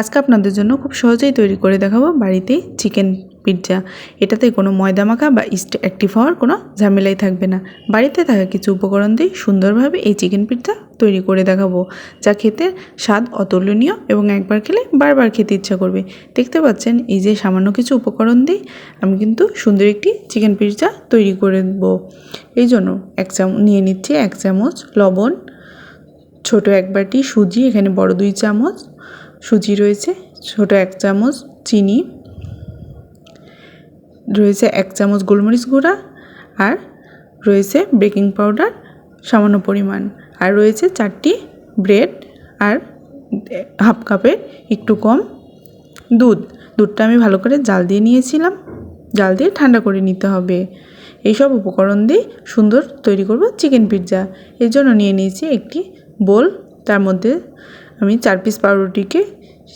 আজকে আপনাদের জন্য খুব সহজেই তৈরি করে দেখাবো বাড়িতেই চিকেন পিৎজা। এটাতে কোনো ময়দা মাখা বা ইস্ট অ্যাক্টিভ হওয়ার কোনো ঝামেলাই থাকবে না। বাড়িতে থাকা কিছু উপকরণ দিয়ে সুন্দরভাবে এই চিকেন পিৎজা তৈরি করে দেখাবো, যা খেতে স্বাদ অতুলনীয় এবং একবার খেলে বারবার খেতে ইচ্ছা করবে। দেখতে পাচ্ছেন, এই যে সামান্য কিছু উপকরণ দিয়ে আমি কিন্তু সুন্দর একটি চিকেন পিৎজা তৈরি করে দেবো। এই জন্য এক চামচ নিয়ে নিচ্ছি এক চামচ লবণ, ছোট এক বাটি সুজি, এখানে বড় দুই চামচ সুজি রয়েছে, ছোট এক চামচ চিনি, রয়েছে এক চামচ গোলমরিচ গুঁড়া আর রয়েছে বেকিং পাউডার সামান্য পরিমাণ। আর রয়েছে চারটি ব্রেড আর হাফ কাপের একটু কম দুধ। দুধটা আমি ভালো করে জাল দিয়ে নিয়েছিলাম। জাল দিয়ে ঠান্ডা করে নিতে হবে। এইসব উপকরণ দিয়ে সুন্দর তৈরি করব চিকেন পিৎজা। এর জন্য নিয়ে নিয়েছি একটি বোল। তার মধ্যে আমি চার পিস পাউরুটিকে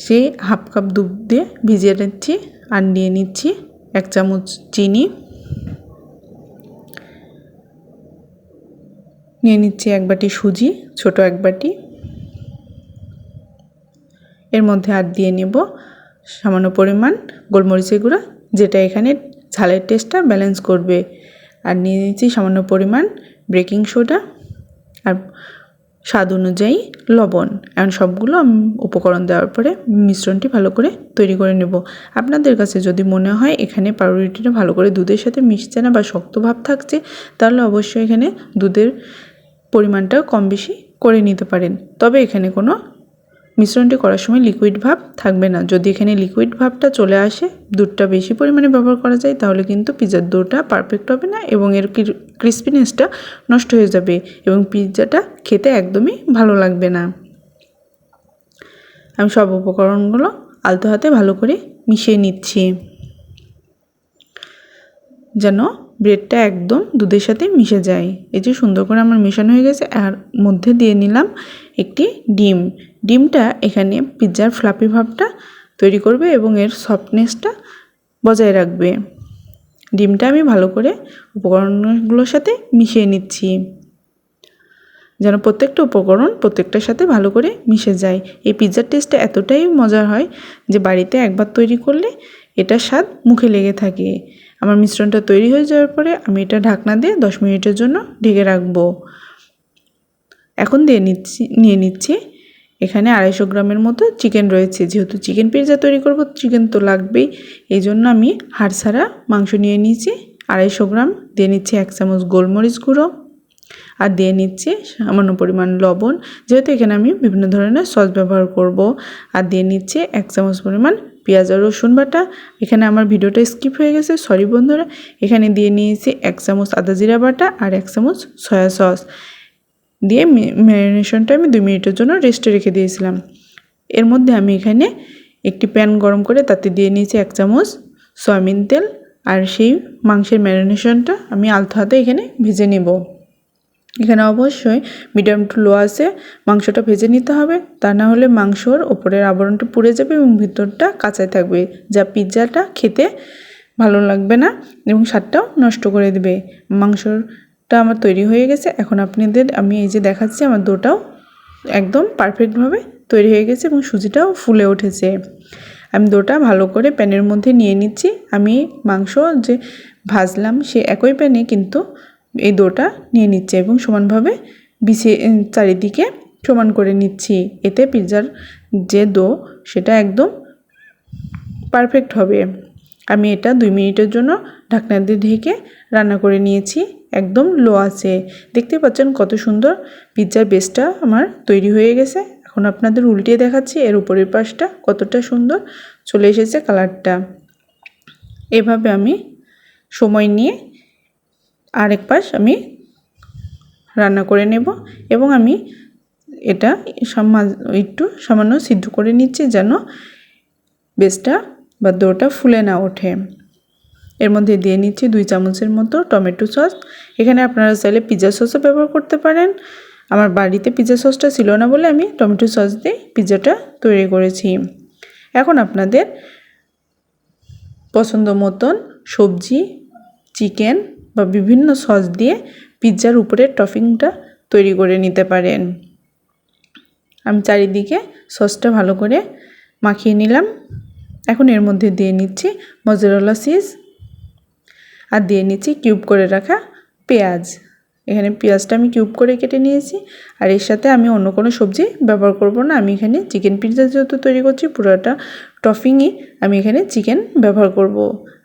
সেই হাফ কাপ দুধ দিয়ে ভিজিয়ে নিচ্ছি আর নিয়ে নিচ্ছি এক চামচ চিনি। নিয়ে নিচ্ছি এক বাটি সুজি, ছোট এক বাটি। এর মধ্যে আর দিয়ে নেব সামান্য পরিমাণ গোলমরিচের গুঁড়া, যেটা এখানে ঝালের টেস্টটা ব্যালেন্স করবে। আর নিয়ে নিচ্ছি সামান্য পরিমাণ বেকিং সোডা আর স্বাদ অনুযায়ী লবণ। এখন সবগুলো আমি, উপকরণ দেওয়ার পরে মিশ্রণটি ভালো করে তৈরি করে নেব। আপনাদের কাছে যদি মনে হয় এখানে পাউরুটিটা ভালো করে দুধের সাথে মিশছে না বা শক্ত ভাব থাকছে, তাহলে অবশ্যই এখানে দুধের পরিমাণটা কম বেশি করে নিতে পারেন। তবে এখানে কোনো মিশ্রণটি করার সময় লিকুইড ভাব থাকবে না। যদি এখানে লিকুইড ভাবটা চলে আসে, দুধটা বেশি পরিমাণে ব্যবহার করা যায়, তাহলে কিন্তু পিৎজার ডোটা পারফেক্ট হবে না এবং এর ক্রিস্পিনেসটা নষ্ট হয়ে যাবে এবং পিৎজাটা খেতে একদমই ভালো লাগবে না। আমি সব উপকরণগুলো আলতো হাতে ভালো করে মিশিয়ে নিচ্ছি। যেন ব্রেডটা একদম দুধের সাথে মিশে যায়। এই যে সুন্দর করে আমার মেশানো হয়ে গেছে, আর মধ্যে দিয়ে নিলাম একটি ডিম। ডিমটা এখানে পিৎজার ফ্লাপি ভাবটা তৈরি করবে এবং এর সফটনেসটা বজায় রাখবে। ডিমটা আমি ভালো করে উপকরণগুলোর সাথে মিশিয়ে নিচ্ছি। যেন প্রত্যেকটা উপকরণ প্রত্যেকটার সাথে ভালো করে মিশে যায়। এই পিৎজার টেস্টটা এতটাই মজার হয় যে বাড়িতে একবার তৈরি করলে এটার স্বাদ মুখে লেগে থাকে। আমার মিশ্রণটা তৈরি হয়ে যাওয়ার পরে আমি এটা ঢাকনা দিয়ে দশ মিনিটের জন্য ঢেকে রাখব। এখন দিয়ে নিচ্ছি, নিয়ে নিচ্ছি। এখানে আড়াইশো গ্রামের মতো চিকেন রয়েছে। যেহেতু চিকেন পিৎজা তৈরি করব, চিকেন তো লাগবেই। এই জন্য আমি হাড় ছাড়া মাংস নিয়ে নিয়েছি। আড়াইশো গ্রাম, দিয়ে নিচ্ছি এক চামচ গোলমরিচ গুঁড়ো। আর দিয়ে নিচ্ছি সামান্য পরিমাণ লবণ। যেহেতু এখানে আমি বিভিন্ন ধরনের সস ব্যবহার করব। আর দিয়ে নিচ্ছি এক চামচ পরিমাণ পেঁয়াজ আর রসুন বাটা। এখানে আমার ভিডিওটা স্কিপ হয়ে গেছে, সরি বন্ধুরা। এখানে দিয়ে নিয়েছি এক চামচ আদা জিরা বাটা আর এক চামচ সয়া সস। দিয়ে ম্যারিনেশনটা আমি দুই মিনিটের জন্য রেস্টে রেখে দিয়েছিলাম। এর মধ্যে আমি এখানে একটি প্যান গরম করে তাতে দিয়ে নিয়েছি এক চামচ সয়াবিন তেল। আর সেই মাংসের ম্যারিনেশনটা আমি আলতো হাতে এখানে ভেজে নেব। এখানে অবশ্যই মিডিয়াম টু লো আসে মাংসটা ভেজে নিতে হবে, তা না হলে মাংসর ওপরের আবরণটা পুড়ে যাবে এবং ভিতরটা কাঁচাই থাকবে, যা পিৎজাটা খেতে ভালো লাগবে না এবং স্বাদটাও নষ্ট করে দেবে। মাংসটা আমার তৈরি হয়ে গেছে, এখন আপনাদের আমি এই যে দেখাচ্ছি, আমার দোটাও একদম পারফেক্টভাবে তৈরি হয়ে গেছে এবং সুজিটাও ফুলে উঠেছে। আমি দোটা ভালো করে প্যানের মধ্যে নিয়ে নিচ্ছি, আমি মাংস যে ভাজলাম সে একই প্যানে কিন্তু এই দোটা নিয়ে নিচ্ছে এবং সমানভাবে বিছিয়ে চারিদিকে সমান করে নিচ্ছি। এতে পিৎজার যে দো, সেটা একদম পারফেক্ট হবে। আমি এটা দুই মিনিটের জন্য ঢাকনা দিয়ে ঢেকে রান্না করে নিয়েছি। একদম লো আছে। দেখতে পাচ্ছেন কত সুন্দর পিৎজার বেসটা আমার তৈরি হয়ে গেছে। এখন আপনাদের উল্টিয়ে দেখাচ্ছি, এর উপরের পাশটা কতটা সুন্দর চলে এসেছে কালারটা এভাবে আমি সময় নিয়ে আরেক পাশ আমি রান্না করে নেব এবং আমি এটা একটু সামান্য সিদ্ধ করে নিচ্ছি যেন বেসটা বা দোটা ফুলে না ওঠে। এর মধ্যে দিয়ে নিচ্ছি দুই চামচের মতো টমেটো সস। এখানে আপনারা চাইলে পিৎজা সসও ব্যবহার করতে পারেন। আমার বাড়িতে পিৎজা সসটা ছিল না বলে আমি টমেটো সস দিয়ে পিৎজাটা তৈরি করেছি। এখন আপনাদের পছন্দ মতন সবজি, চিকেন বা বিভিন্ন সস দিয়ে পিৎজার উপরের টফিংটা তৈরি করে নিতে পারেন। আমি চারিদিকে সসটা ভালো করে মাখিয়ে নিলাম। এখন এর মধ্যে দিয়ে নিচ্ছি মজারলা চিজ আর দিয়ে নিচ্ছি কিউব করে রাখা পেঁয়াজ। এখানে পেঁয়াজটা আমি কিউব করে কেটে নিয়েছি আর এর সাথে আমি অন্য কোনো সবজি ব্যবহার করব না। আমি এখানে চিকেন পিৎজা যেহেতু তৈরি করছি, পুরোটা টফিংয়ে আমি এখানে চিকেন ব্যবহার করব।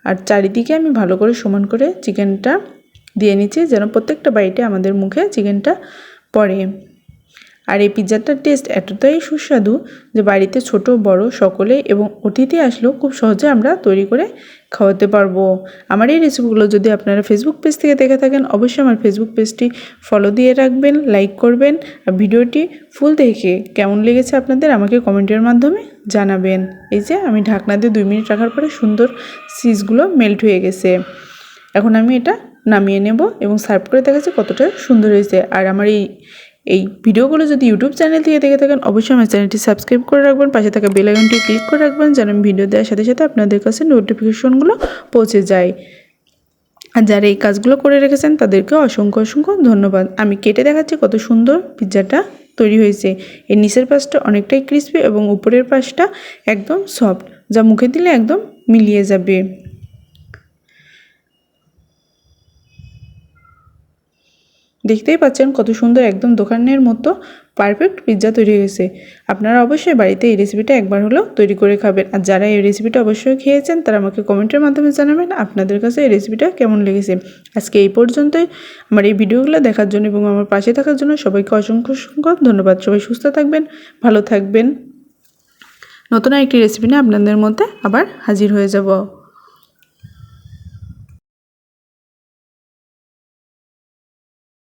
আর চারিদিকে আমি ভালো করে সমান করে চিকেনটা দিয়ে নিচ্ছি যেন প্রত্যেকটা বাইটে আমাদের মুখে চিকেনটা পড়ে। আর এই পিৎজাটার টেস্ট এতটাই সুস্বাদু যে বাড়িতে ছোট, বড় সকলে এবং অতিথি আসলেও খুব সহজে আমরা তৈরি করে খাওয়াতে পারব। আমার এই রেসিপিগুলো যদি আপনারা ফেসবুক পেজ থেকে দেখে থাকেন, অবশ্যই আমার ফেসবুক পেজটি ফলো দিয়ে রাখবেন লাইক করবেন আর ভিডিওটি ফুল দেখে কেমন লেগেছে আপনাদের আমাকে কমেন্টের মাধ্যমে জানাবেন। এই যে আমি ঢাকনা দিয়ে দুই মিনিট রাখার পরে সুন্দর সিজগুলো মেল্ট হয়ে গেছে। এখন আমি এটা নামিয়ে নেব এবং সার্ভ করে দেখাচ্ছি কতটা সুন্দর হয়েছে। আর আমার এই এই ভিডিওগুলো যদি ইউটিউব চ্যানেল থেকে দেখে থাকেন, অবশ্যই আমার চ্যানেলটি সাবস্ক্রাইব করে রাখবেন, পাশে থাকা বেল আইকনটি ক্লিক করে রাখবেন, যেন আমি ভিডিও দেওয়ার সাথে সাথে আপনাদের কাছে নোটিফিকেশনগুলো পৌঁছে যায়। আর যারা এই কাজগুলো করে রেখেছেন, তাদেরকে অসংখ্য অসংখ্য ধন্যবাদ। আমি কেটে দেখাচ্ছি কত সুন্দর পিৎজাটা তৈরি হয়েছে। এর নিচের পাশটা অনেকটাই ক্রিস্পি এবং উপরের পাশটা একদম সফট যা মুখে দিলে একদম মিলিয়ে যাবে। দেখতেই পাচ্ছেন কত সুন্দর একদম দোকানের মতো পারফেক্ট পিৎজা তৈরি হয়েছে। আপনারা অবশ্যই বাড়িতে এই রেসিপিটা একবার হলেও তৈরি করে খাবেন। আর যারা এই রেসিপিটা অবশ্যই খেয়েছেন, তারা আমাকে কমেন্টের মাধ্যমে জানাবেন আপনাদের কাছে এই রেসিপিটা কেমন লেগেছে। আজকে এই পর্যন্তই। আমার এই ভিডিওগুলো দেখার জন্য এবং আমার পাশে থাকার জন্য সবাইকে অসংখ্য অসংখ্য ধন্যবাদ। সবাই সুস্থ থাকবেন, ভালো থাকবেন। নতুন একটি রেসিপি নিয়ে আপনাদের মধ্যে আবার হাজির হয়ে যাব।